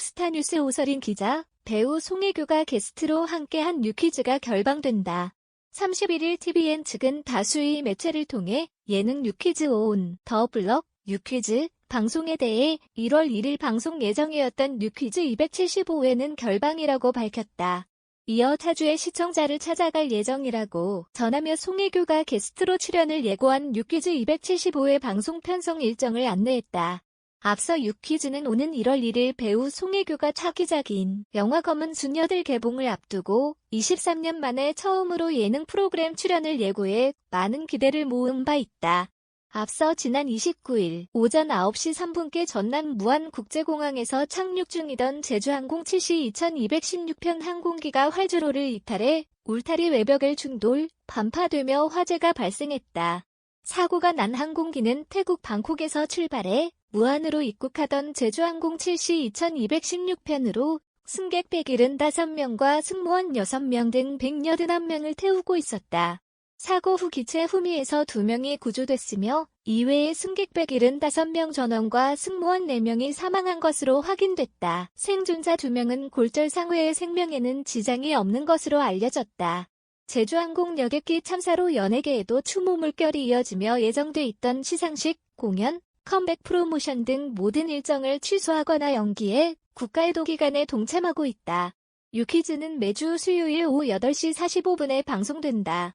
스타뉴스 오설인 기자, 배우 송혜교가 게스트로 함께한 뉴퀴즈가 결방된다. 31일 TVN 측은 다수의 매체를 통해 예능 뉴퀴즈 온, 더 블럭, 뉴퀴즈, 방송에 대해 1월 1일 방송 예정이었던 뉴퀴즈 275회는 결방이라고 밝혔다. 이어 타주의 시청자를 찾아갈 예정이라고 전하며 송혜교가 게스트로 출연을 예고한 뉴퀴즈 275회 방송 편성 일정을 안내했다. 앞서 유퀴즈는 오는 1월 1일 배우 송혜교가 차기작인 영화 검은 수녀들 개봉을 앞두고 23년 만에 처음으로 예능 프로그램 출연을 예고해 많은 기대를 모은 바 있다. 앞서 지난 29일 오전 9시 3분께 전남 무안국제공항에서 착륙 중이던 제주항공 7시 2216편 항공기가 활주로를 이탈해 울타리 외벽을 충돌, 반파되며 화재가 발생했다. 사고가 난 항공기는 태국 방콕에서 출발해 무안으로 입국하던 제주항공 7시 2216편으로 승객 175명과 승무원 6명 등 181명을 태우고 있었다. 사고 후 기체 후미에서 2명이 구조됐으며 이외에 승객 175명 전원과 승무원 4명이 사망한 것으로 확인됐다. 생존자 2명은 골절상외의 생명에는 지장이 없는 것으로 알려졌다. 제주항공 여객기 참사로 연예계에도 추모 물결이 이어지며 예정돼 있던 시상식, 공연, 컴백 프로모션 등 모든 일정을 취소하거나 연기해 국가애도 기간에 동참하고 있다. 유퀴즈는 매주 수요일 오후 8시 45분에 방송된다.